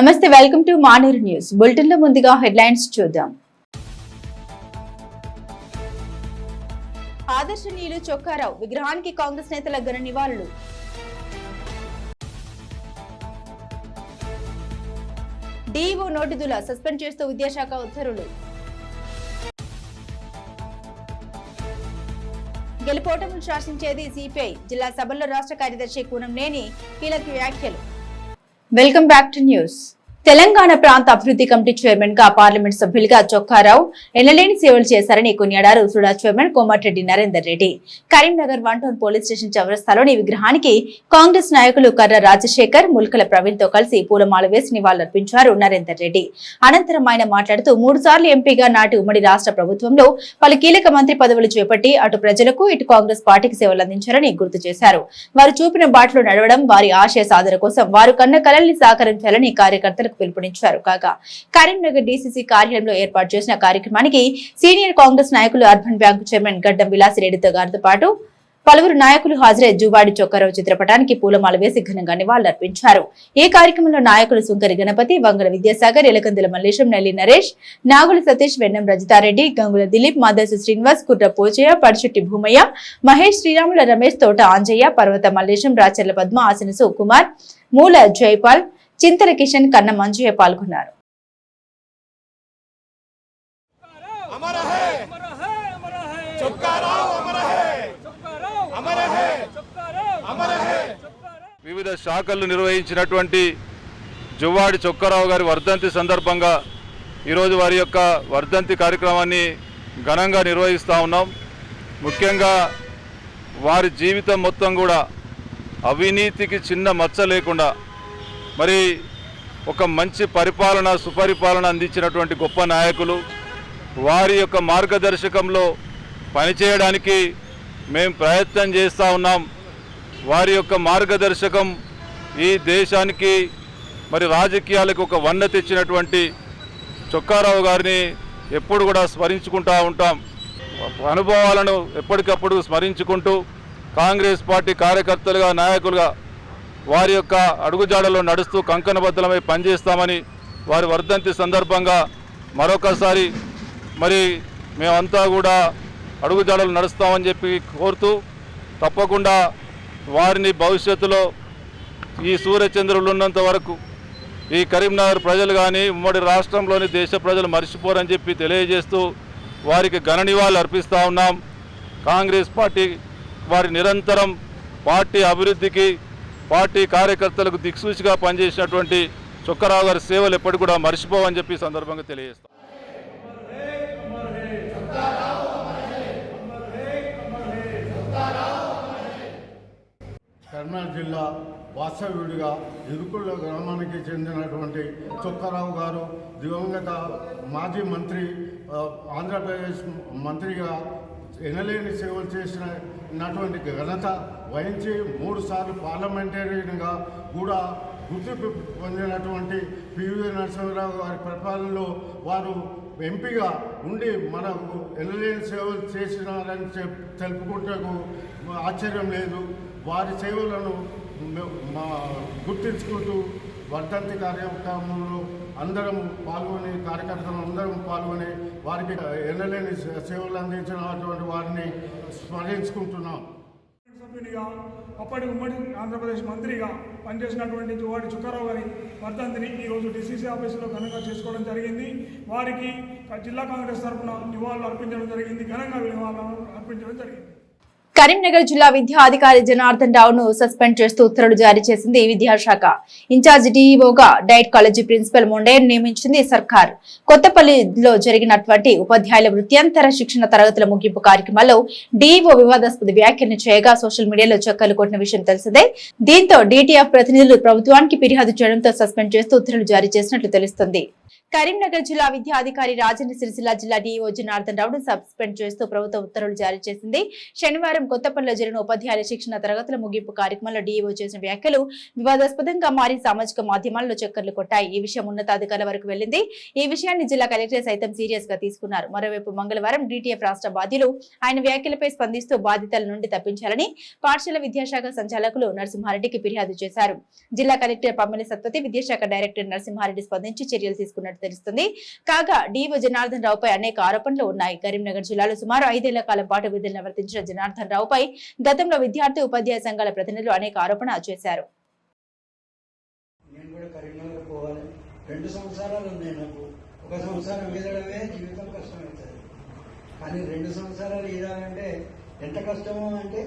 నమస్తే welcome to Maneru news. బులెటిన్లో ముందుగా హెడ్లైన్స్ చూద్దాం. ఆదర్శనీయులు చొక్కారావు విగ్రహానికి కాంగ్రెస్ నేతల ఘన నివాళులు. డీఈఓ నోటిదుల సస్పెండ్ చేస్తూ విద్యాశాఖ ఉత్తర్వులు. గెలుపోటములు శాసించేది సిపిఐ జిల్లా సభల్లో రాష్ట్ర కార్యదర్శి కూనంనేని కీలక వ్యాఖ్యలు. Welcome back to news Telangana ప్రాంత అభివృద్ధి కమిటీ చైర్మన్గా పార్లమెంట్ సభ్యులుగా చొక్కారావు ఎన్నలేని సేవలు చేశారని కొనియాడారు. SUDA chairman Komatireddy Narender Reddy. Karimnagar one town police station చౌరస్తాలోని విగ్రహానికి కాంగ్రెస్ నాయకులు కర్ర రాజశేఖర్ ముల్కల ప్రవీణ్తో కలిసి పూలమాల వేసి నివాళులర్పించారు నరేందర్ రెడ్డి. అనంతరం ఆయన మాట్లాడుతూ మూడు సార్లు ఎంపీగా నాటి ఉమ్మడి రాష్ట్ర ప్రభుత్వంలో పలు కీలక మంత్రి పదవులు చేపట్టి అటు ప్రజలకు ఇటు కాంగ్రెస్ పార్టీకి సేవలు అందించారని గుర్తు చేశారు. వారు చూపిన బాటలో నడవడం వారి ఆశయ సాధన కోసం వారు కన్న కలల్ని సాకరించాలని కార్యకర్తలకు పిలుపునిచ్చారు. కాగా కరీంనగర్ డీసీసీ కార్యాలయంలో ఏర్పాటు చేసిన కార్యక్రమానికి సీనియర్ కాంగ్రెస్ నాయకులు అర్బన్ బ్యాంకు చైర్మన్ గడ్డం విలాసిరెడ్డితో గారితో పాటు పలువురు నాయకులు హాజరై జువాడి చొక్కారావు చిత్రపటానికి పూలమాల వేసి ఘనంగా నివాళులర్పించారు. ఈ కార్యక్రమంలో నాయకులు సుంకరి గణపతి వంగల విద్యాసాగర్ ఎలకందుల మల్లేశం నల్లి నరేష్ నాగుల సతీష్ వెన్నం రజితారెడ్డి గంగుల దిలీప్ మాదసి శ్రీనివాస్ కుట్ర పోచయ్య పడిచుట్టి భూమయ్య మహేష్ శ్రీరాముల రమేష్ తోట ఆంజయ్య పర్వత మల్లేశం రాచర్ల పద్మ ఆశనసు కుమార్ మూల జైపాల్ చింతల కిషన్ కన్న మంజుయ పాల్గొన్నారు. వివిధ శాఖలు నిర్వహించినటువంటి జువ్వాడి చొక్కారావు గారి వర్ధంతి సందర్భంగా ఈరోజు వారి యొక్క వర్ధంతి కార్యక్రమాన్ని ఘనంగా నిర్వహిస్తూ ఉన్నాం. ముఖ్యంగా వారి జీవితం మొత్తం కూడా అవినీతికి చిన్న మచ్చ లేకుండా మరి ఒక మంచి పరిపాలన సుపరిపాలన అందించినటువంటి గొప్ప నాయకులు. వారి యొక్క మార్గదర్శకంలో పనిచేయడానికి మేము ప్రయత్నం చేస్తూ ఉన్నాం. వారి యొక్క మార్గదర్శకం ఈ దేశానికి మరి రాజకీయాలకు ఒక వన్న తెచ్చినటువంటి చొక్కారావు గారిని ఎప్పుడు కూడా స్మరించుకుంటూ ఉంటాం. అనుభవాలను ఎప్పటికప్పుడు స్మరించుకుంటూ కాంగ్రెస్ పార్టీ కార్యకర్తలుగా నాయకులుగా వారి యొక్క అడుగుజాడలో నడుస్తూ కంకణబద్ధలమై పనిచేస్తామని వారి వర్ధంతి సందర్భంగా మరొకసారి మరి మేమంతా కూడా అడుగుజాడలు నడుస్తామని చెప్పి కోరుతూ తప్పకుండా వారిని భవిష్యత్తులో ఈ సూర్యచంద్రులు ఉన్నంత వరకు ఈ కరీంనగర్ ప్రజలు కానీ ఉమ్మడి రాష్ట్రంలోని దేశ ప్రజలు మర్చిపోరని చెప్పి తెలియజేస్తూ వారికి ఘన నివాళులు అర్పిస్తూ ఉన్నాం. కాంగ్రెస్ పార్టీ వారి నిరంతరం పార్టీ అభివృద్ధికి పార్టీ కార్యకర్తలకు దిక్సూచిగా పనిచేసినటువంటి చొక్కరావు గారి సేవలు ఎప్పటికి కూడా మర్చిపోవని చెప్పి సందర్భంగా తెలియజేస్తాం. కర్నూలు జిల్లా వాస్తవ్యుడిగా ఇరుకుళ్ళ గ్రామానికి చెందినటువంటి చొక్కారావు గారు దివంగత మాజీ మంత్రి ఆంధ్రప్రదేశ్ మంత్రిగా ఎనలేని సేవలు చేసిన ఉన్నటువంటి ఘనత వహించి మూడు సార్లు పార్లమెంటేరియన్గా కూడా గుర్తింపు పొందినటువంటి పివి నరసింహరావు గారి పరిపాలనలో వారు ఎంపీగా ఉండి మనకు ఎనలేని సేవలు చేసినారని చెప్ తెలుపుకుంటూ ఆశ్చర్యం లేదు. వారి సేవలను మా గుర్తించుకుంటూ వర్ధంతి కార్యక్రమంలో అందరం పాల్గొని కార్యకర్తలు అందరం పాల్గొని వారికి ఎన్నలేని సేవలు అందించినటువంటి వారిని స్మరించుకుంటున్నాం. సభ్యునిగా అప్పటి ఉమ్మడి ఆంధ్రప్రదేశ్ మంత్రిగా పనిచేసినటువంటి జువాడి చుక్కారావు గారి వర్ధంతిని ఈరోజు డిసిసి ఆఫీసులో ఘనంగా చేసుకోవడం జరిగింది. వారికి జిల్లా కాంగ్రెస్ తరఫున నివాళులు అర్పించడం జరిగింది. ఘనంగా నివాళులు అర్పించడం జరిగింది. కరీంనగర్ జిల్లా విద్యా అధికారి జనార్దన్ రావు ను సస్పెండ్ చేస్తూ ఉత్తర్వులు జారీ చేసింది విద్యాశాఖ. ఇన్ఛార్జ్ డీఈఓగా డైట్ కాలేజీ ప్రిన్సిపల్ మొండేను నియమించింది సర్కార్. కొత్తపల్లిలో జరిగినటువంటి ఉపాధ్యాయుల వృత్యంతర శిక్షణ తరగతుల ముగింపు కార్యక్రమంలో డీఈఓ వివాదాస్పద వ్యాఖ్యలు చేయగా సోషల్ మీడియాలో చక్కర్లు కొట్టిన విషయం తెలిసిందే. దీంతో డీటీఎఫ్ ప్రతినిధులు ప్రభుత్వానికి ఫిర్యాదు చేయడంతో సస్పెండ్ చేస్తూ ఉత్తర్వులు జారీ చేసినట్లు తెలుస్తుంది. కరీంనగర్ జిల్లా విద్యాధికారి రాజన్న సిరిసిల్ల జిల్లా డిఓ జనార్దన్ రావును సస్పెండ్ చేస్తూ ప్రభుత్వం ఉత్తర్వులు జారీ చేసింది. శనివారం కొత్తపల్లిలో జరిగిన ఉపాధ్యాయుల శిక్షణ తరగతుల ముగింపు కార్యక్రమంలో డిఓ చేసిన వ్యాఖ్యలు వివాదాస్పదంగా మారి సామాజిక మాధ్యమాల్లో చక్కర్లు కొట్టాయి. ఈ విషయం ఉన్నతాధికారుల వరకు వెళ్ళింది ఈ విషయాన్ని జిల్లా కలెక్టర్ సైతం సీరియస్గా తీసుకున్నారు. మరోవైపు మంగళవారం డిటిఎఫ్ రాష్ట్ర బాధ్యులు ఆయన వ్యాఖ్యలపై స్పందిస్తూ బాధితుల నుండి తప్పించాలని పాఠశాల విద్యాశాఖ సంచాలకులు నరసింహారెడ్డికి ఫిర్యాదు చేశారు. జిల్లా కలెక్టర్ పమ్మని సత్పతి విద్యాశాఖ డైరెక్టర్ నరసింహారెడ్డి స్పందించి చర్యలు తీసుకున్నారు తీసుకున్నట్టు తెలుస్తుంది. కాగా డిఓ జనార్దన్ రావుపై అనేక ఆరోపణలు ఉన్నాయి. కరీంనగర్ జిల్లాలో సుమారు ఐదేళ్ళ కాలం పాటు విధులు నిర్వర్తించిన జనార్దన్ రావుపై గతంలో విద్యార్థి ఉపాధ్యాయ సంఘాల ప్రతినిధులు అనేక ఆరోపణ చేశారు. రెండు సంవత్సరాలు ఉన్నాయి నాకు. ఒక సంవత్సరం ఈదడమే జీవితం కష్టమవుతుంది. కానీ రెండు సంవత్సరాలు ఈదాలంటే ఎంత కష్టమో అంటే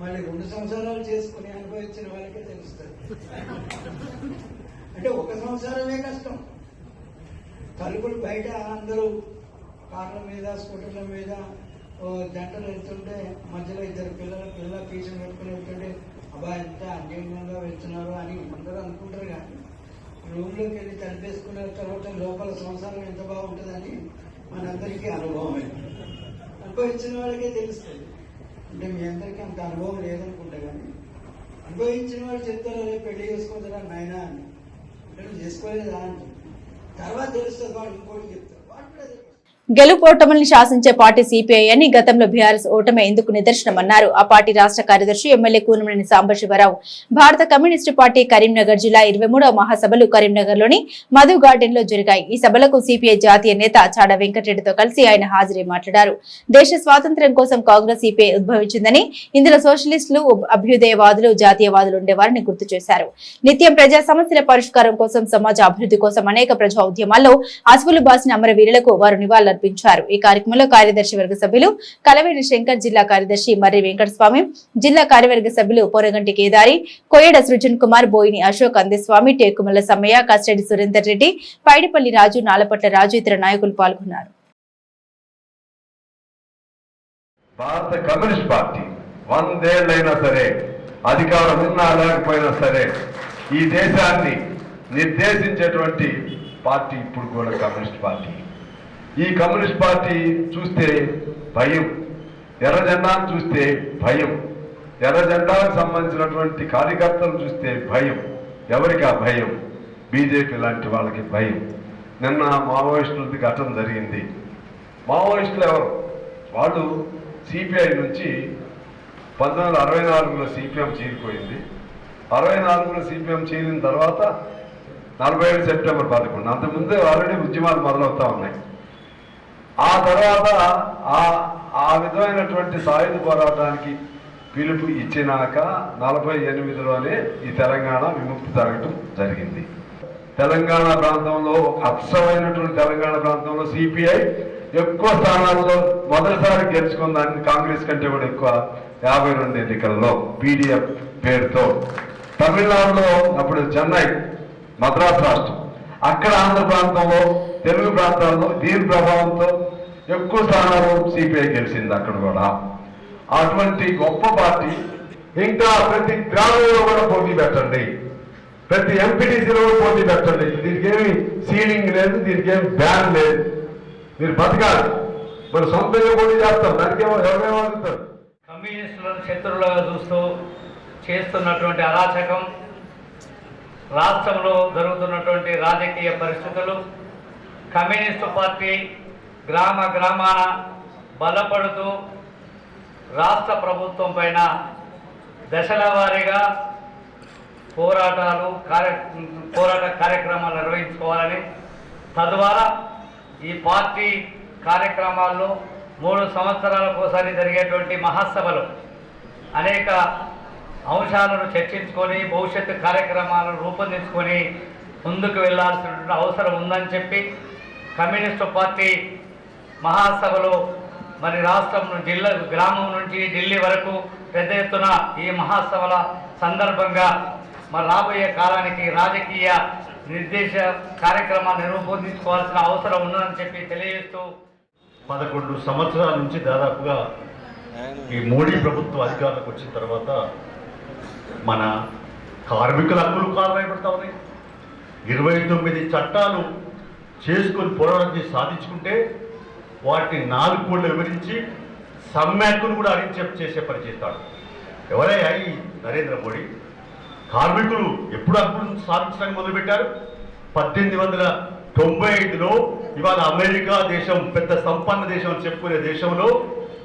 మళ్ళీ రెండు సంవత్సరాలు చేసుకుని అనుభవించిన వాళ్ళకే తెలుస్తుంది. అంటే ఒక సంవత్సరమే కష్టం. తలుపులు బయట అందరూ కార్ల మీద స్కూటర్ల మీద ఓ జంటలు వెళ్తుంటే మధ్యలో ఇద్దరు పిల్లలు పిల్లల పీసులు పెట్టుకుని వెళ్తుంటే అబ్బా ఎంత అన్యంగా వెళ్తున్నారు అని అందరూ అనుకుంటారు కానీ రూమ్లోకి వెళ్ళి తలిపేసుకున్న తర్వాత లోపల సంసారం ఎంత బాగుంటుందని మనందరికీ అనుభవమే. అనుభవించిన వాళ్ళకే తెలుస్తుంది. అంటే మీ అందరికీ అంత అనుభవం లేదనుకుంటా కానీ అనుభవించిన వాళ్ళు చెప్తారు పెళ్ళి చేసుకోవద్దురా నాయనా అని. అంటే చేసుకోలేదా అని. తర్వాత తెలుస్తుంది వాడు ఇంకోటి చెప్తాడు. వాడు కూడా గెలుపోటముల్ని శాసించే పార్టీ సిపిఐ అని గతంలో బీఆర్ఎస్ ఓటమి ఎందుకు నిదర్శనమన్నారు. ఆ పార్టీ రాష్ట్ర కార్యదర్శి ఎమ్మెల్యే కూనమనేని సాంబశివరావు భారత కమ్యూనిస్టు పార్టీ కరీంనగర్ జిల్లా ఇరవై మహాసభలు కరీంనగర్లోని మధు గార్డెన్లో జరిగాయి. ఈ సభలకు సిపిఐ జాతీయ నేత చాడ వెంకటరెడ్డితో కలిసి ఆయన హాజరై మాట్లాడారు. దేశ స్వాతంత్ర్యం కోసం కాంగ్రెస్ సిపిఐ ఉద్భవించిందని ఇందులో సోషలిస్టులు అభ్యుదయవాదులు జాతీయవాదులు ఉండేవారని గుర్తు చేశారు. నిత్యం ప్రజా సమస్యల పరిష్కారం కోసం సమాజ అభివృద్ధి కోసం అనేక ప్రజా ఉద్యమాల్లో అసువులు బాసిన అమరవీరులకు వారు నివాళులర్పించారు ఈ కార్యక్రమంలో కార్యదర్శి వర్గ సభ్యులు కలవేణి శంకర్ జిల్లా కార్యదర్శి మర్రి వెంకటస్వామి జిల్లా కార్యవర్గ సభ్యులు పొరగంటి కేదారి కోయడ సృజన్ కుమార్ బోయిని అశోక్ అందస్వామి టేకుమల్ల సమ్మయ్య కస్టడి సురేందర్ రెడ్డి పైడిపల్లి రాజు నాలపట్ల రాజు ఇతర నాయకులు పాల్గొన్నారు. భారత కమ్యూనిస్ట్ పార్టీ వందేళ్ళైనా సరే అధికారం ఉన్నా లేకపోయినా సరే ఈ దేశాన్ని నిర్దేశించేటువంటి పార్టీ ఇప్పుడు కూడా కమ్యూనిస్ట్ పార్టీ. ఈ కమ్యూనిస్ట్ పార్టీ చూస్తే భయం. ఎర్ర జెండాను చూస్తే భయం. ఎర్ర జెండాకు సంబంధించినటువంటి కార్యకర్తలు చూస్తే భయం. ఎవరికి ఆ భయం? బీజేపీ లాంటి వాళ్ళకి భయం. నిన్న మావోయిస్టులది ఘటన జరిగింది. మావోయిస్టులు ఎవరు? వాళ్ళు సిపిఐ నుంచి పంతొమ్మిది వందల అరవై నాలుగులో సిపిఎం చీలిపోయింది అరవై నాలుగులో సిపిఎం చీలిన తర్వాత నలభై ఏడు సెప్టెంబర్ పదకొండు అంతకుముందే ఆల్రెడీ ఉద్యమాలు మొదలవుతా ఉన్నాయి. ఆ తర్వాత ఆ ఆ విధమైనటువంటి సాయుధ పోరాటానికి పిలుపు ఇచ్చినాక నలభై ఎనిమిదిలోనే ఈ తెలంగాణ విముక్తి జరగటం జరిగింది. తెలంగాణ ప్రాంతంలో అచ్చమైనటువంటి తెలంగాణ ప్రాంతంలో సిపిఐ ఎక్కువ స్థానాల్లో మొదటిసారి గెలుచుకున్నదాన్ని కాంగ్రెస్ కంటే కూడా ఎక్కువ యాభై రెండు ఎన్నికల్లో పీడిఎఫ్ పేరుతో. తమిళనాడులో అప్పుడు చెన్నై మద్రాసు రాష్ట్రం. అక్కడ ఆంధ్ర ప్రాంతంలో తెలుగు ప్రాంతాల్లో దీని ప్రభావంతో ఎక్కువ స్థానాలు సిపిఐ గెలిచింది అక్కడ కూడా. అటువంటి గొప్ప పార్టీ ఇంకా ప్రతి గ్రామంలో కూడా పోటీ పెట్టండి. ప్రతి ఎంపీటీసీలో కూడా పోటీ పెట్టండి. దీనికి ఏమి సీలింగ్ లేదు దీనికి ఏమి బ్యాన్ లేదు. మీరు బతకాలి. మరి సొంతంగా పోటీ చేస్తాం. దానికేమో ఎవరేమో అడుగుతారు కమ్యూనిస్టులను శత్రువులుగా చూస్తూ చేస్తున్నటువంటి అరాచకం రాష్ట్రంలో జరుగుతున్నటువంటి రాజకీయ పరిస్థితులు కమ్యూనిస్టు పార్టీ గ్రామ గ్రామాన బలపడుతూ రాష్ట్ర ప్రభుత్వం పైన దశల వారీగా పోరాటాలు కార్య పోరాట కార్యక్రమాలు నిర్వహించుకోవాలని తద్వారా ఈ పార్టీ కార్యక్రమాల్లో మూడు సంవత్సరాలకు ఒకసారి జరిగేటువంటి మహాసభలు అనేక అంశాలను చర్చించుకొని భవిష్యత్తు కార్యక్రమాలను రూపొందించుకొని ముందుకు వెళ్ళాల్సినటువంటి అవసరం ఉందని చెప్పి కమ్యూనిస్టు పార్టీ మహాసభలో మరి రాష్ట్రం జిల్లా గ్రామం నుంచి ఢిల్లీ వరకు పెద్ద ఎత్తున ఈ మహాసభల సందర్భంగా మరి రాబోయే కాలానికి రాజకీయ నిర్దేశ కార్యక్రమాన్ని రూపొందించుకోవాల్సిన అవసరం ఉందని చెప్పి తెలియజేస్తూ పదకొండు సంవత్సరాల నుంచి దాదాపుగా ఈ మోడీ ప్రభుత్వం అధికారంలోకి వచ్చిన తర్వాత మన కార్మికుల హక్కులు కాలరాయబడతా ఉన్నాయి ఇరవై తొమ్మిది చట్టాలు చేసుకొని పోరాటం చేసి సాధించుకుంటే వాటిని నాలుగు కోళ్ళు వివరించి సమ్మెక్కును కూడా అరించే చేసే పని చేస్తాడు. ఎవరయ్యా ఈ నరేంద్ర మోడీ? కార్మికులు ఎప్పుడు అప్పుడు సాధించడానికి మొదలుపెట్టారు? పద్దెనిమిది వందల తొంభై ఐదులో ఇవాళ అమెరికా దేశం పెద్ద సంపన్న దేశం అని చెప్పుకునే దేశంలో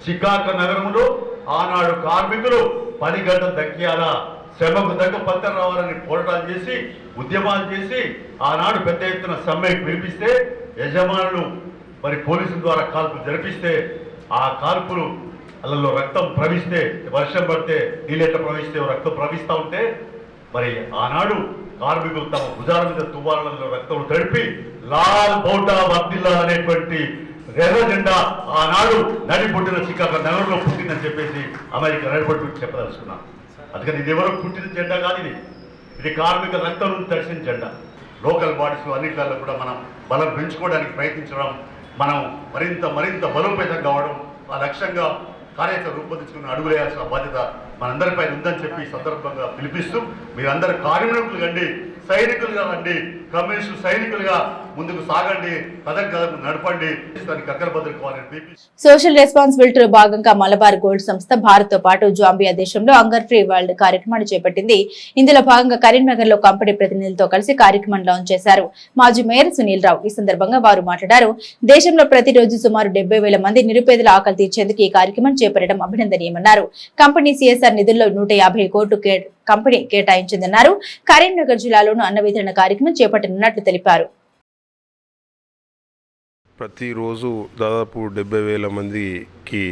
చికాగో నగరంలో ఆనాడు కార్మికులు పని గంట దక్కియాలా శ్రమకు తగ్గ పత్రం రావాలని పోరాటాలు చేసి ఉద్యమాలు చేసి ఆనాడు పెద్ద ఎత్తున సమ్మెకు పిలిపిస్తే యజమానులు మరి పోలీసుల ద్వారా కాల్పులు జరిపిస్తే ఆ కాల్పులు అలలో రక్తం ప్రవిస్తే వర్షం పడితే నీళ్ళెట్ట ప్రవహిస్తే రక్తం ప్రవహిస్తూ ఉంటే మరి ఆనాడు కార్మికులు తమ భుజాల మీద తువ్వాలలో రక్తం తడిపి లాల్ బౌటా వర్దిల్లా అనేటువంటి ఎర్ర జెండా ఆనాడు నడిపుట్టిన చికాగో నగరంలో పుట్టిందని చెప్పేసి అమెరికా నడిపట్టు చెప్పదలుచుకున్నాను అందుకని ఇది ఎవరో పుట్టిన జెండా కాదు ఇది. ఇది కార్మిక రక్తం తడిసిన జెండా. లోకల్ బాడీస్ అన్నిట్లలో కూడా మనం బలం పెంచుకోవడానికి ప్రయత్నించడం మనం మరింత మరింత బలోపేతం కావడం ఆ లక్ష్యంగా కార్యాచరణ రూపొందించుకుని అడుగులేయాల్సిన బాధ్యత మనందరిపై ఉందని చెప్పి సందర్భంగా పిలిపిస్తూ మీరందరూ కార్మికులు కండి. సైనికులుగా రండి కమ్యూనిస్టు సైనికులుగా ముందుకు సాగండి. నడపండి. సోషల్ రెస్పాన్సిబిలిటీలో భాగంగా మలబార్ గోల్డ్ సంస్థ భారత్తో పాటు జాంబియా దేశంలో అంగర్ ఫ్రీ వరల్డ్ కార్యక్రమాన్ని చేపట్టింది. ఇందులో భాగంగా కరీంనగర్లో కంపెనీ ప్రతినిధులతో కలిసి కార్యక్రమం లాంచ్ చేశారు. మాజీ మేయర్ సునీల్ రావు ఈ సందర్భంగా వారు మాట్లాడారు. దేశంలో ప్రతిరోజు సుమారు డెబ్బై వేల మంది నిరుపేదల ఆకలి తీర్చేందుకు ఈ కార్యక్రమం చేపట్టడం అభినందనీయమన్నారు. కంపెనీ సిఎస్ఆర్ నిధుల్లో నూట యాభై కోట్లు కంపెనీ కేటాయించిందన్నారు. కరీంనగర్ జిల్లాలోనూ అన్న వితరణ కార్యక్రమం చేపట్టనున్నట్లు తెలిపారు. ప్రతిరోజు దాదాపు డెబ్బై వేల మందికి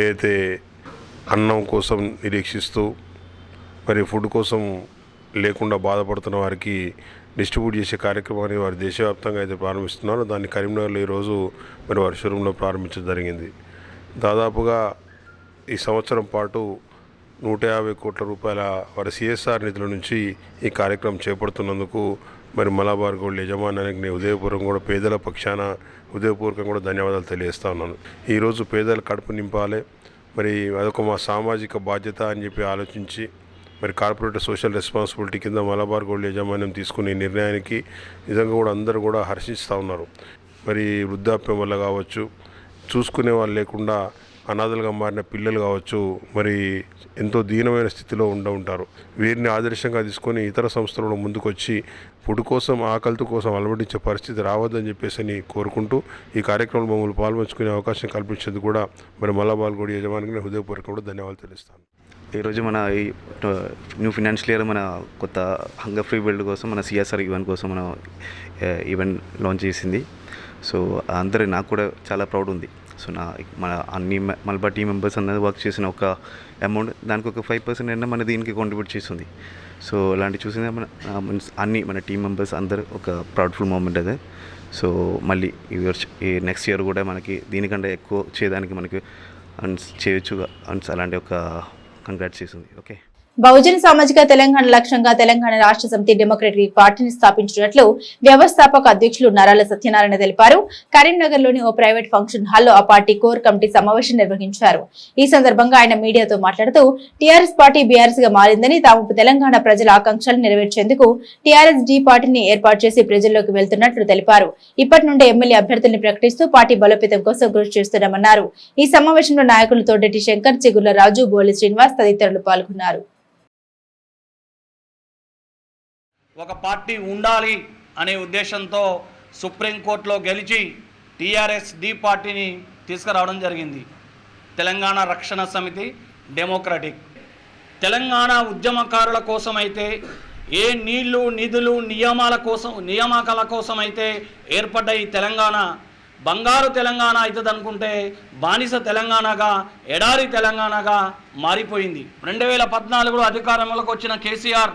ఏదైతే అన్నం కోసం నిరీక్షిస్తూ మరి ఫుడ్ కోసం లేకుండా బాధపడుతున్న వారికి డిస్ట్రిబ్యూట్ చేసే కార్యక్రమాన్ని వారి దేశవ్యాప్తంగా అయితే ప్రారంభిస్తున్నారో. దాన్ని కరీంనగర్లో ఈరోజు మరి వారి షోరూంలో ప్రారంభించడం జరిగింది. దాదాపుగా ఈ సంవత్సరం పాటు నూట యాభై కోట్ల రూపాయల వారి సిఎస్ఆర్ నిధుల నుంచి ఈ కార్యక్రమం చేపడుతున్నందుకు మరి మలబార్ గోల్డ్ యజమానానికి నేను ఉదయపూర్వకం కూడా పేదల పక్షాన ఉదయపూర్వకం కూడా ధన్యవాదాలు తెలియజేస్తా ఉన్నాను. ఈరోజు పేదల కడుపు నింపాలి. మరి అదొక మా సామాజిక బాధ్యత అని చెప్పి ఆలోచించి మరి కార్పొరేట్ సోషల్ రెస్పాన్సిబిలిటీ కింద మలబార్ గోల్డ్ యాజమాన్యం తీసుకునే నిర్ణయానికి నిజంగా కూడా అందరూ కూడా హర్షిస్తూ ఉన్నారు. మరి వృద్ధాప్యం వల్ల కావచ్చు చూసుకునే వాళ్ళు లేకుండా అనాథలుగా మారిన పిల్లలు కావచ్చు మరి ఎంతో దీనమైన స్థితిలో ఉండ ఉంటారు. వీరిని ఆదర్శంగా తీసుకొని ఇతర సంస్థలలో ముందుకొచ్చి ఫుడ్ కోసం ఆకలితో కోసం అలవడించే పరిస్థితి రావద్దని చెప్పేసి అని కోరుకుంటూ ఈ కార్యక్రమంలో మమ్మల్ని పాల్పంచుకునే అవకాశం కల్పించేందుకు కూడా మరి మల్లాబాల్ గుడి యజమానికి నేను కూడా ధన్యవాదాలు తెలుస్తాను. ఈరోజు మన ఈ న్యూ ఫినాన్షియల్ ఇయర్ మన కొత్త హంగర్ ఫ్రీ బిల్డ్ కోసం మన సిఎస్ఆర్ ఈవెంట్ కోసం మనం ఈవెంట్ లాంచ్ చేసింది. సో అందరూ నాకు కూడా చాలా ప్రౌడ్ ఉంది. సో నా మన అన్ని మల్బా టీం మెంబర్స్ అందరూ వర్క్ చేసిన ఒక అమౌంట్ దానికి ఒక ఫైవ్ పర్సెంట్ అయినా మన దీనికి కాంట్రిబ్యూట్ చేస్తుంది. సో అలాంటి చూసిన మన మీన్స్ అన్ని మన టీం మెంబర్స్ అందరూ ఒక ప్రౌడ్ఫుల్ మూమెంట్ అదే. సో మళ్ళీ ఈ ఇయర్ ఈ నెక్స్ట్ ఇయర్ కూడా మనకి దీనికంటే ఎక్కువ చేయడానికి మనకి అన్స్ చేయొచ్చు అండ్స్ అలాంటి ఒక కంగ్రాట్స్ చేసింది. ఓకే? బహుజన సామాజిక తెలంగాణ లక్ష్యంగా తెలంగాణ రాష్ట్ర సమితి డెమోక్రటిక్ పార్టీని స్థాపించినట్లు వ్యవస్థాపక అధ్యక్షులు నరాల సత్యనారాయణ తెలిపారు. కరీంనగర్లోని ఓ ప్రైవేట్ ఫంక్షన్ హాల్లో ఆ పార్టీ కోర్ కమిటీ సమావేశం నిర్వహించారు. ఈ సందర్భంగా ఆయన మీడియాతో మాట్లాడుతూ టీఆర్ఎస్ పార్టీ బీఆర్ఎస్గా మారిందని తాము తెలంగాణ ప్రజల ఆకాంక్షలు నెరవేర్చేందుకు టీఆర్ఎస్ డి పార్టీని ఏర్పాటు చేసి ప్రజల్లోకి వెళ్తున్నట్లు తెలిపారు. ఇప్పటి నుండి ఎమ్మెల్యే అభ్యర్థుల్ని ప్రకటిస్తూ పార్టీ బలోపేతం కోసం కృషి చేస్తున్నామన్నారు. ఈ సమావేశంలో నాయకులు తోడెట్టి శంకర్ చిగుర్ల రాజు బోలి శ్రీనివాస్ తదితరులు పాల్గొన్నారు. ఒక పార్టీ ఉండాలి అనే ఉద్దేశంతో సుప్రీంకోర్టులో గెలిచి టీఆర్ఎస్ డి పార్టీని తీసుకురావడం జరిగింది. తెలంగాణ రక్షణ సమితి డెమోక్రటిక్. తెలంగాణ ఉద్యమకారుల కోసమైతే ఏ నీళ్ళు నిధులు నియమాల కోసం నియామకాల కోసం అయితే ఏర్పడ్డ ఈ తెలంగాణ బంగారు తెలంగాణ అవుతుంది అనుకుంటే బానిస తెలంగాణగా ఎడారి తెలంగాణగా మారిపోయింది. రెండు వేల పద్నాలుగులో అధికారంలోకి వచ్చిన కేసీఆర్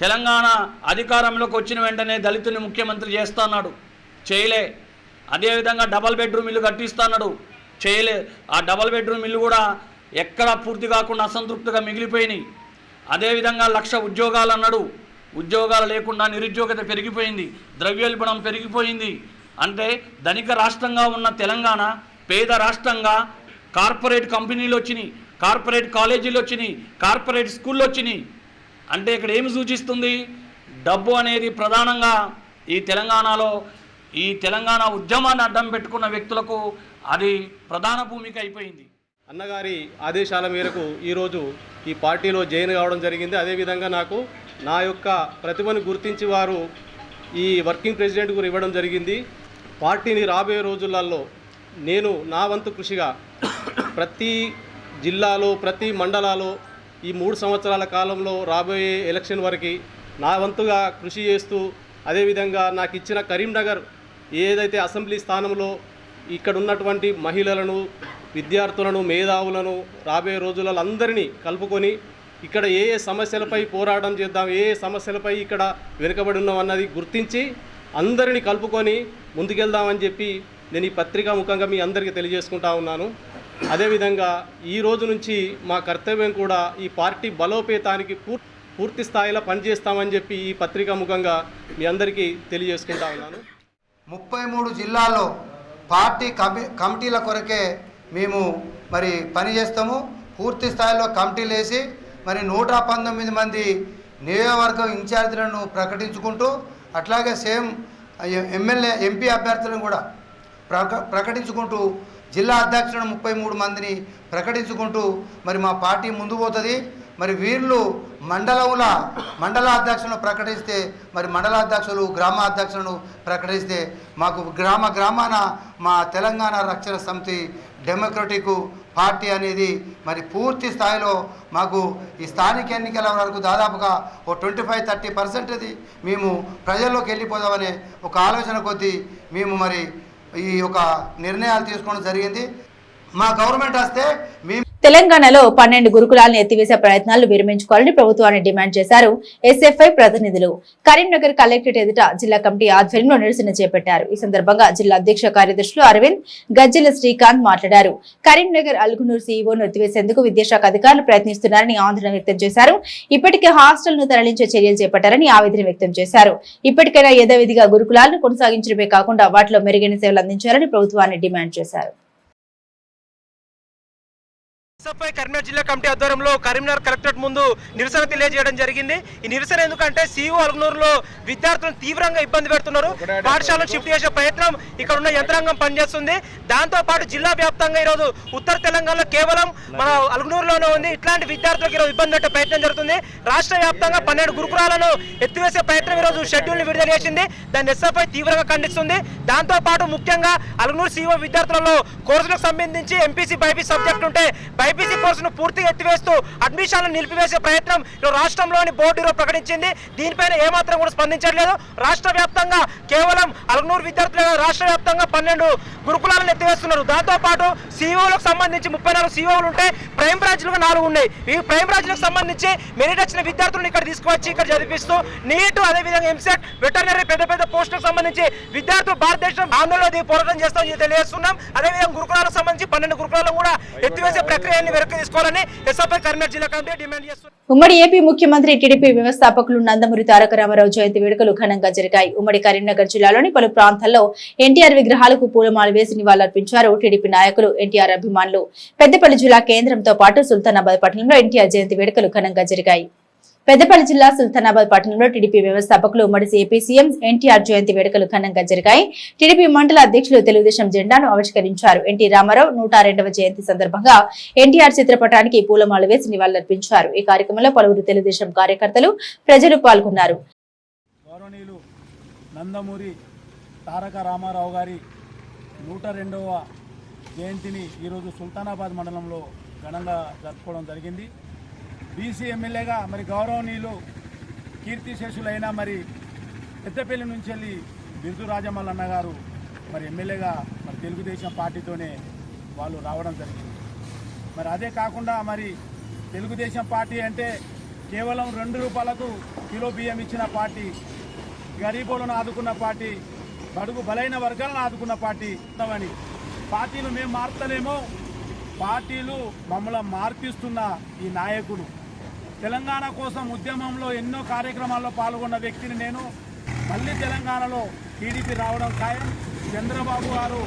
తెలంగాణ అధికారంలోకి వచ్చిన వెంటనే దళితుని ముఖ్యమంత్రి చేస్తాన్నాడు. చేయలే. అదేవిధంగా డబల్ బెడ్రూమ్ ఇల్లు కట్టిస్తాన్నాడు. చేయలే. ఆ డబల్ బెడ్రూమ్ ఇల్లు కూడా ఎక్కడా పూర్తి కాకుండా అసంతృప్తిగా మిగిలిపోయినాయి. అదేవిధంగా లక్ష ఉద్యోగాలు అన్నాడు. ఉద్యోగాలు లేకుండా నిరుద్యోగత పెరిగిపోయింది. ద్రవ్యోల్బణం పెరిగిపోయింది. అంటే ధనిక రాష్ట్రంగా ఉన్న తెలంగాణ పేద రాష్ట్రంగా కార్పొరేట్ కంపెనీలు వచ్చినాయి. కార్పొరేట్ కాలేజీలు వచ్చినాయి. కార్పొరేట్ స్కూళ్ళు వచ్చినాయి. అంటే ఇక్కడ ఏమి సూచిస్తుంది? డబ్బు అనేది ప్రధానంగా ఈ తెలంగాణలో ఈ తెలంగాణ ఉద్యమాన్ని అడ్డం పెట్టుకున్న వ్యక్తులకు అది ప్రధాన భూమిక అయిపోయింది. అన్నగారి ఆదేశాల మేరకు ఈరోజు ఈ పార్టీలో జాయిన్ కావడం జరిగింది. అదేవిధంగా నాకు నా యొక్క ప్రతిభను గుర్తించి వారు ఈ వర్కింగ్ ప్రెసిడెంట్ కూడా ఇవ్వడం జరిగింది. పార్టీని రాబోయే రోజులలో నేను నా వంతు కృషిగా ప్రతి జిల్లాలో ప్రతి మండలాలో ఈ మూడు సంవత్సరాల కాలంలో రాబోయే ఎలక్షన్ వరకు నా వంతుగా కృషి చేస్తూ అదేవిధంగా నాకు ఇచ్చిన కరీంనగర్ ఏదైతే అసెంబ్లీ స్థానంలో ఇక్కడ ఉన్నటువంటి మహిళలను విద్యార్థులను మేధావులను రాబోయే రోజులలో అందరినీ కలుపుకొని ఇక్కడ ఏ ఏ సమస్యలపై పోరాటం చేద్దాం ఏ ఏ సమస్యలపై ఇక్కడ వెనుకబడి ఉన్నాం అన్నది గుర్తించి అందరినీ కలుపుకొని ముందుకెళ్దామని చెప్పి నేను ఈ పత్రికా ముఖంగా మీ అందరికీ తెలియజేసుకుంటా ఉన్నాను. అదేవిధంగా ఈ రోజు నుంచి మా కర్తవ్యం కూడా ఈ పార్టీ బలోపేతానికి పూర్తి పూర్తి స్థాయిలో పనిచేస్తామని చెప్పి ఈ పత్రికా ముఖంగా మీ అందరికీ తెలియజేసుకుంటా ఉన్నాను. ముప్పై మూడు జిల్లాల్లో పార్టీ కమి కమిటీల కొరకే మేము మరి పని చేస్తాము. పూర్తి స్థాయిలో కమిటీలు వేసి మరి నూట పంతొమ్మిది మంది నియోజకవర్గం ఇన్ఛార్జీలను ప్రకటించుకుంటూ అట్లాగే సేమ్ ఎమ్మెల్యే ఎంపీ అభ్యర్థులను కూడా ప్రక ప్రకటించుకుంటూ జిల్లా అధ్యక్షులను ముప్పై మూడు మందిని ప్రకటించుకుంటూ మరి మా పార్టీ ముందు పోతుంది. మరి వీళ్ళు మండలముల మండల అధ్యక్షులను ప్రకటిస్తే మరి మండల అధ్యక్షులు గ్రామ అధ్యక్షులను ప్రకటిస్తే మాకు గ్రామ గ్రామాన మా తెలంగాణ రక్షణ సమితి డెమోక్రటిక్ పార్టీ అనేది మరి పూర్తి స్థాయిలో మాకు ఈ స్థానిక ఎన్నికల వరకు దాదాపుగా ఓ ట్వంటీ ఫైవ్ థర్టీ పర్సెంట్ అది. మేము ప్రజల్లోకి వెళ్ళిపోదామనే ఒక ఆలోచన కొద్దీ మేము మరి ఈ యొక్క నిర్ణయాలు తీసుకోవడం జరిగింది. మా గవర్నమెంట్ వస్తే మేము తెలంగాణలో పన్నెండు గురుకులాలను ఎత్తివేసే ప్రయత్నాలు విరమించుకోవాలని ప్రభుత్వాన్ని డిమాండ్ చేశారు ఎస్ఎఫ్ఐ ప్రతినిధులు. కరీంనగర్ కలెక్టరేట్ ఎదుట జిల్లా కమిటీ ఆధ్వర్యంలో నిరసన చేపట్టారు. ఈ సందర్భంగా జిల్లా అధ్యక్ష కార్యదర్శులు అరవింద్ గజ్జెల శ్రీకాంత్ మాట్లాడారు. కరీంనగర్ అల్గునూరు సీఈఓను ఎత్తివేసేందుకు విద్యాశాఖ అధికారులు ప్రయత్నిస్తున్నారని ఆందోళన వ్యక్తం చేశారు. ఇప్పటికే హాస్టల్ను తరలించే చర్యలు చేపట్టారని ఆవేదన వ్యక్తం చేశారు. ఇప్పటికైనా యథావిధిగా గురుకులాలను కొనసాగించడమే కాకుండా వాటిలో మెరుగైన సేవలు అందించాలని ప్రభుత్వాన్ని డిమాండ్ చేశారు. ఎస్ఎఫ్ఐ కరీంనగర్ జిల్లా కమిటీ ఆధ్వర్యంలో కరీంనగర్ కలెక్టరేట్ ముందు నిరసన తెలియజేయడం జరిగింది. ఈ నిరసన ఎందుకంటే సీఓ అలగనూరులో విద్యార్థులను తీవ్రంగా ఇబ్బంది పెడుతున్నారు. పాఠశాలను షిఫ్ట్ చేసే ప్రయత్నం ఇక్కడ ఉన్న యంత్రాంగం పనిచేస్తుంది. దాంతో పాటు జిల్లా వ్యాప్తంగా ఈరోజు ఉత్తర తెలంగాణలో కేవలం మన అలగనూరులోనే ఉంది. ఇట్లాంటి విద్యార్థులకు ఈరోజు ఇబ్బంది పెట్టే ప్రయత్నం జరుగుతుంది. రాష్ట్ర వ్యాప్తంగా పన్నెండు గురుకులాలను ఎత్తివేసే ప్రయత్నం ఈరోజు షెడ్యూల్ని విడుదల చేసింది. దాన్ని ఎస్ఎఫ్ఐ తీవ్రంగా ఖండిస్తుంది. దాంతో పాటు ముఖ్యంగా అలగనూరు సిఓ విద్యార్థులలో కోర్సులకు సంబంధించి ఎంపీసీ బైపీ సబ్జెక్ట్ ఉంటే బైపీసీ కోర్సును పూర్తిగా ఎత్తివేస్తూ అడ్మిషన్లు నిలిపివేసే ప్రయత్నం రాష్ట్రంలోని బోర్డు ప్రకటించింది. దీనిపైన ఏమాత్రం కూడా స్పందించట్లేదు. రాష్ట్ర వ్యాప్తంగా కేవలం అలుగునూరు విద్యార్థులు రాష్ట్ర వ్యాప్తంగా పన్నెండు గురుకులాలను ఎత్తివేస్తున్నారు. దాంతో పాటు సీఓలకు సంబంధించి ముప్పై నాలుగు సీఓలు ఉంటాయి ప్రైమ్ బ్రాంచ్లుగా నాలుగు ఉన్నాయి. ఈ ప్రైమ్ బ్రాంచ్లకు సంబంధించి మెరిట్ వచ్చిన విద్యార్థులను ఇక్కడ తీసుకువచ్చి ఇక్కడ చదివిస్తూ నీట్ అదేవిధంగా ఎంసెట్ వెటర్నరీ పెద్ద పెద్ద పోస్టులకు సంబంధించి విద్యార్థులు భారతదేశం ఆందోళన దిగి పోరాటం చేస్తామని తెలియజేస్తున్నాం. అదేవిధంగా గురుకులాలకు సంబంధించి పన్నెండు గురుకులాలను కూడా ఎత్తివేసే ప్రక్రియ ప్రక్రియని వెనక్కి తీసుకోవాలని ఎస్ఎఫ్ఐ కరీంనగర్ జిల్లా కమిటీ డిమాండ్ చేస్తుంది. ఉమ్మడి ఏపీ ముఖ్యమంత్రి టీడీపీ వ్యవస్థాపకులు నందమూరి తారక రామారావు జయంతి వేడుకలు ఘనంగా జరిగాయి. ఉమ్మడి కరీంనగర్ జిల్లాలోని పలు ప్రాంతాల్లో ఎన్టీఆర్ విగ్రహాలకు పూలమాలు వేసి నివాళులర్పించారు టీడీపీ నాయకులు ఎన్టీఆర్ అభిమానులు. పెద్దపల్లి జిల్లా కేంద్రంతో పాటు సుల్తానాబాద్ పట్టణంలో ఎన్టీఆర్ జయంతి వేడుకలు ఘనంగా జరిగాయి. పెద్దపల్లి జిల్లా సుల్తానాబాద్ పట్టణంలో టీడీపీ వ్యవస్థాపకులు ఉమ్మడి ఏపీ సీఎం ఎన్టీఆర్ జయంతి వేడుకలు ఘనంగా జరిగాయి. టీడీపీ మండల అధ్యక్షులు తెలుగుదేశం జెండాను ఆవిష్కరించారు. ఎన్టీ రామారావు నూట రెండవ జయంతి సందర్భంగా ఎన్టీఆర్ చిత్రపటానికి పూలమాల వేసి నివాళులర్పించారు. ఈ కార్యక్రమంలో పలువురు తెలుగుదేశం కార్యకర్తలు ప్రజలు పాల్గొన్నారు. నందమూరి తారక రామారావు గారి నూట రెండవ జయంతిని ఈరోజు సుల్తానాబాద్ మండలంలో ఘనంగా జరుపుకోవడం జరిగింది. బీసీ ఎమ్మెల్యేగా మరి గౌరవనీయులు కీర్తిశేషులైన మరి పెద్దపల్లి నుంచి వెళ్ళి బిర్దు రాజమల్లన్న గారు మరి ఎమ్మెల్యేగా మరి తెలుగుదేశం పార్టీతోనే వాళ్ళు రావడం జరిగింది. మరి అదే కాకుండా మరి తెలుగుదేశం పార్టీ అంటే కేవలం రెండు రూపాయలకు కిలో బియ్యం ఇచ్చిన పార్టీ గరీబులను ఆదుకున్న పార్టీ బడుగు బలైన వర్గాలను ఆదుకున్న పార్టీ అని పార్టీలు మేము మార్తలేమో పార్టీలు మమ్మల్ని మార్పిస్తున్న ఈ నాయకుడు. తెలంగాణ కోసం ఉద్యమంలో ఎన్నో కార్యక్రమాల్లో పాల్గొన్న వ్యక్తిని నేను మళ్ళీ తెలంగాణలో టీడీపీ రావడం ఖాయం. చంద్రబాబు గారు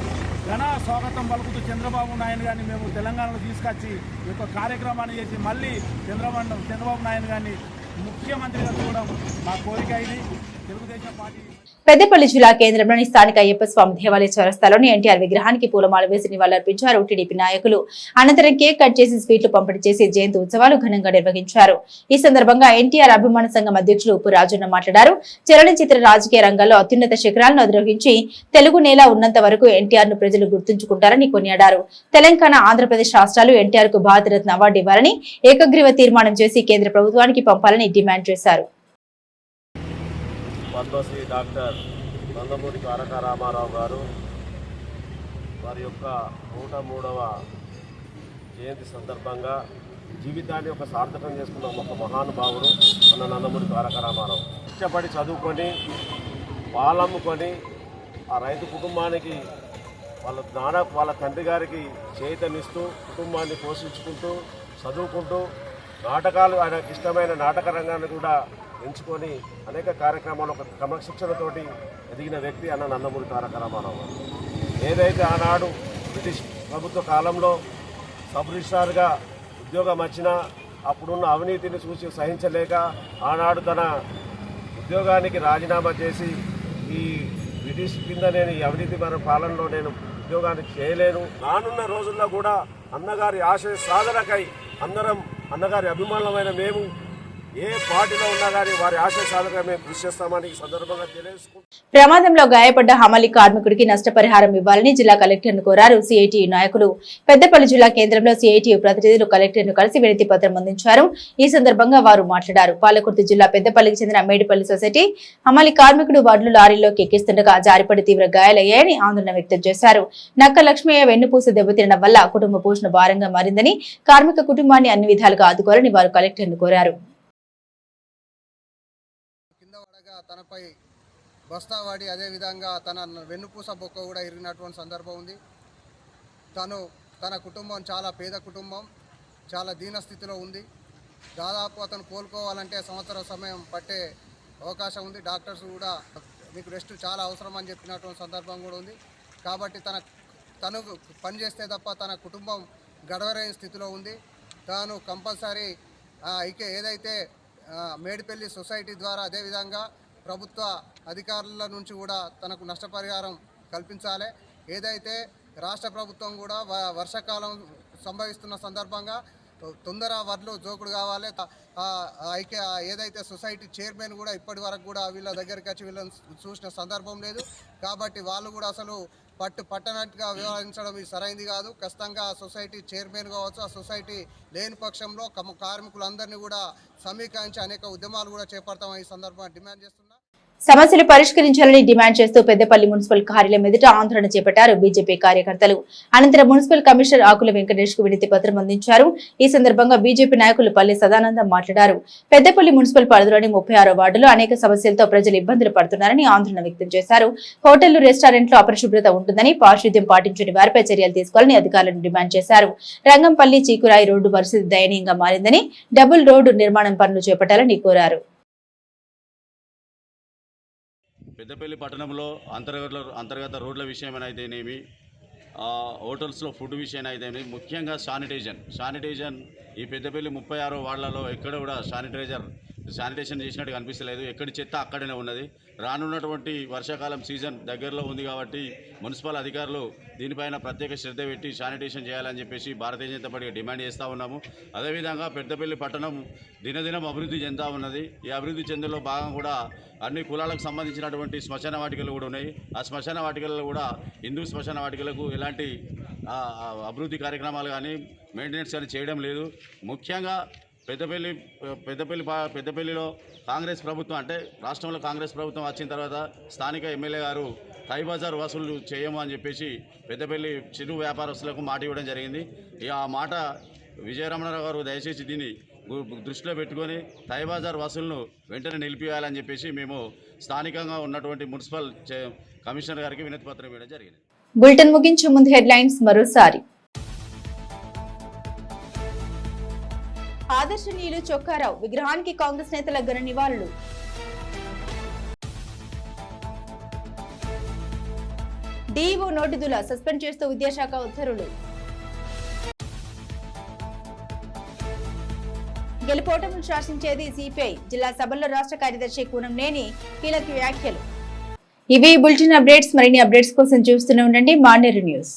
ఘన స్వాగతం పలుకుతూ చంద్రబాబు నాయుడు గారిని మేము తెలంగాణలో తీసుకొచ్చి ఈ యొక్క కార్యక్రమాన్ని చేసి మళ్ళీ చంద్రబాబు చంద్రబాబు నాయుడు గారిని ముఖ్యమంత్రిగా చూడడం మా కోరిక ఇది. తెలుగుదేశం పార్టీ పెద్దపల్లి జిల్లా కేంద్రంలోని స్థానిక అయ్యప్ప స్వామి దేవాలయ చౌరస్తాలోని ఎన్టీఆర్ విగ్రహానికి పూలమాల వేసి నివాళులర్పించారు టీడీపీ నాయకులు. అనంతరం కేక్ కట్ చేసి స్వీట్లు పంపిణీ చేసి జయంతి ఉత్సవాలు ఘనంగా నిర్వహించారు. ఈ సందర్భంగా ఎన్టీఆర్ అభిమాన సంఘం అధ్యక్షులు ఉప్పు రాజన్న మాట్లాడారు. చలనచిత్ర రాజకీయ రంగంలో అత్యున్నత శిఖరాలను అధిరోహించి తెలుగు నేల ఉన్నంత వరకు ఎన్టీఆర్ను ప్రజలు గుర్తుంచుకుంటారని కొనియాడారు. తెలంగాణ ఆంధ్రప్రదేశ్ రాష్ట్రాలు ఎన్టీఆర్కు భారతరత్న అవార్డు ఇవ్వాలని ఏకగ్రీవ తీర్మానం చేసి కేంద్ర ప్రభుత్వానికి పంపాలని డిమాండ్ చేశారు. పద్మశ్రీ డాక్టర్ నందమూరి తారక రామారావు గారు వారి యొక్క నూట మూడవ జయంతి సందర్భంగా జీవితాన్ని ఒక సార్థకం చేసుకున్న ఒక మహానుభావుడు మన నందమూరి తారక రామారావు. ఇష్టపడి చదువుకొని పాలమ్ముకొని ఆ రైతు కుటుంబానికి వాళ్ళ నాన్న వాళ్ళ తండ్రి గారికి చేతనిస్తూ కుటుంబాన్ని పోషించుకుంటూ చదువుకుంటూ నాటకాలు ఆయనకు ఇష్టమైన నాటక రంగాన్ని కూడా ఎంచుకొని అనేక కార్యక్రమాలు ఒక క్రమశిక్షణతోటి ఎదిగిన వ్యక్తి అన్న నందమూరి తారక రామారావు ఏదైతే ఆనాడు బ్రిటిష్ ప్రభుత్వ కాలంలో సబ్ రిజిస్ట్రార్గా ఉద్యోగం వచ్చినా అప్పుడున్న అవినీతిని చూసి సహించలేక ఆనాడు తన ఉద్యోగానికి రాజీనామా చేసి ఈ బ్రిటిష్ కింద నేను ఈ అవినీతి మన పాలనలో నేను ఉద్యోగాన్ని చేయలేను. రానున్న రోజుల్లో కూడా అన్నగారి ఆశయ సాధనకై అందరం అన్నగారి అభిమానులమైన మేము ఏ పార్టీలో ఉన్నా కానీ వారి ఆశయ సాధనగా మేము కృషి చేస్తామని ఈ సందర్భంగా ప్రమాదంలో గాయపడ్డ హమాలి కార్మికుడికి నష్టపరిహారం ఇవ్వాలని జిల్లా కలెక్టర్ను కోరారు సిఐటియు నాయకులు. పెద్దపల్లి జిల్లా కేంద్రంలో సిఐటియు ప్రతినిధులు కలెక్టర్ను కలిసి వినతి పత్రం అందించారు. ఈ సందర్భంగా వారు మాట్లాడారు. పాలకుర్తి జిల్లా పెద్దపల్లికి చెందిన మేడిపల్లి సొసైటీ హమాలి కార్మికుడు వడ్లు లారీలోకి ఎక్కిస్తుండగా జారిపడి తీవ్ర గాయాలయ్యాయని ఆందోళన వ్యక్తం చేశారు. నక్క లక్ష్మయ్య వెన్నుపూస దెబ్బతినడం వల్ల కుటుంబ పోషణ భారంగా మారిందని కార్మిక కుటుంబాన్ని అన్ని విధాలుగా ఆదుకోవాలని వారు కలెక్టర్ను కోరారు. తనపై బస్తా వాడి అదేవిధంగా తన వెన్నుపూస బొక్క కూడా ఇరిగినటువంటి సందర్భం ఉంది. తను తన కుటుంబం చాలా పేద కుటుంబం చాలా దీనస్థితిలో ఉంది. దాదాపు అతను కోలుకోవాలంటే సంవత్సరం సమయం పట్టే అవకాశం ఉంది. డాక్టర్స్ కూడా మీకు రెస్ట్ చాలా అవసరం అని చెప్పినటువంటి సందర్భం కూడా ఉంది. కాబట్టి తన తను పనిచేస్తే తప్ప తన కుటుంబం గడవరైన స్థితిలో ఉంది. తాను కంపల్సరీ ఇక ఏదైతే మేడిపల్లి సొసైటీ ద్వారా అదేవిధంగా ప్రభుత్వ అధికారుల నుంచి కూడా తనకు నష్టపరిహారం కల్పించాలి. ఏదైతే రాష్ట్ర ప్రభుత్వం కూడా వర్షాకాలం సంభవిస్తున్న సందర్భంగా తొందర వడ్లు జోకుడు కావాలి. ఐక్య ఏదైతే సొసైటీ చైర్మన్ కూడా ఇప్పటి వరకు కూడా వీళ్ళ దగ్గరికి వచ్చి వీళ్ళని చూసిన సందర్భం లేదు. కాబట్టి వాళ్ళు కూడా అసలు పట్టు పట్టనట్టుగా వ్యవహరించడం ఇది సరైంది కాదు. ఖచ్చితంగా సొసైటీ చైర్మన్ కావచ్చు ఆ సొసైటీ లేని పక్షంలో కార్మికులందరినీ కూడా సమీకరించి అనేక ఉద్యమాలు కూడా చేపడతామని ఈ సందర్భంగా డిమాండ్ చేస్తున్నాం. సమస్యలు పరిష్కరించాలని డిమాండ్ చేస్తూ పెద్దపల్లి మున్సిపల్ కార్యాలయం ఎదుట ఆందోళన చేపట్టారు బీజేపీ కార్యకర్తలు. అనంతరం మున్సిపల్ కమిషనర్ ఆకుల వెంకటేష్కు వినతి పత్రం అందించారు. ఈ సందర్భంగా బీజేపీ నాయకులు పల్లి సదానందం మాట్లాడారు. పెద్దపల్లి మున్సిపల్ పరిధిలోని ముప్పై ఆరో వార్డులో అనేక సమస్యలతో ప్రజలు ఇబ్బందులు పడుతున్నారని ఆందోళన వ్యక్తం చేశారు. హోటళ్ళు రెస్టారెంట్లు అపరిశుభ్రత ఉంటుందని పారిశుద్ధ్యం పాటించని వారిపై చర్యలు తీసుకోవాలని అధికారులను డిమాండ్ చేశారు. రంగంపల్లి చీకురాయి రోడ్డు పరిస్థితి దయనీయంగా మారిందని డబుల్ రోడ్డు నిర్మాణం పనులు చేపట్టాలని కోరారు. పెద్దపల్లి పట్టణంలో అంతర్గత అంతర్గత రోడ్ల విషయమైనైతేనేమి అయితేనేమి హోటల్స్లో ఫుడ్ విషయం అయితేనేమి ముఖ్యంగా శానిటైజన్ శానిటైజన్ ఈ పెద్దపల్లి ముప్పై ఆరో వార్డులలో ఎక్కడ కూడా శానిటైజర్ శానిటేషన్ చేసినట్టు కనిపిస్తలేదు. ఎక్కడి చెత్త అక్కడనే ఉన్నది. రానున్నటువంటి వర్షాకాలం సీజన్ దగ్గరలో ఉంది కాబట్టి మున్సిపల్ అధికారులు దీనిపైన ప్రత్యేక శ్రద్ధ పెట్టి శానిటేషన్ చేయాలని చెప్పేసి భారతీయ జనతా పార్టీ డిమాండ్ చేస్తూ ఉన్నాము. అదేవిధంగా పెద్దపల్లి పట్టణం దినదినం అభివృద్ధి చెందుతూ ఉన్నది. ఈ అభివృద్ధి చెందులో భాగం కూడా అన్ని కులాలకు సంబంధించినటువంటి శ్మశాన వాటికలు కూడా ఉన్నాయి. ఆ శ్మశాన వాటికలలో కూడా హిందూ శ్మశాన వాటికలకు ఎలాంటి అభివృద్ధి కార్యక్రమాలు కానీ మెయింటెనెన్స్ కానీ చేయడం లేదు. ముఖ్యంగా పెద్దపల్లి పెద్దపల్లి పెద్దపల్లిలో కాంగ్రెస్ ప్రభుత్వం అంటే రాష్ట్రంలో కాంగ్రెస్ ప్రభుత్వం వచ్చిన తర్వాత స్థానిక ఎమ్మెల్యే గారు టై బజార్ వసూలు చేయము అని చెప్పేసి పెద్దపల్లి చిరు వ్యాపారస్తులకు మాట ఇవ్వడం జరిగింది. ఇక ఆ మాట విజయరమణరావు గారు దయచేసి దీన్ని దృష్టిలో పెట్టుకొని తైబజార్ వసూలను వెంటనే నిలిపివేయాలని చెప్పేసి మేము స్థానికంగా ఉన్నటువంటి మున్సిపల్ కమిషనర్ గారికి వినతి పత్రం ఇవ్వడం జరిగింది. బులెటిన్ ముగించే ముందు హెడ్లైన్స్ మరోసారి. ఆదర్శనీయులు చొక్కారావు. విగ్రహానికి కాంగ్రెస్ నేతల ఘన నివాళులు. డీఈఓ నోటిదుల సస్పెండ్ చేస్తూ విద్యాశాఖ ఉత్తర్వులు. గెలుపోటములు శాసించేది సిపిఐ. జిల్లా సభల్లో రాష్ట్ర కార్యదర్శి కూనంనేని కీలక వ్యాఖ్యలు. ఇవి బులెటిన్ అప్డేట్స్. మరిన్ని అప్డేట్స్ కోసం చూస్తూనే ఉండండి. మానేరు న్యూస్.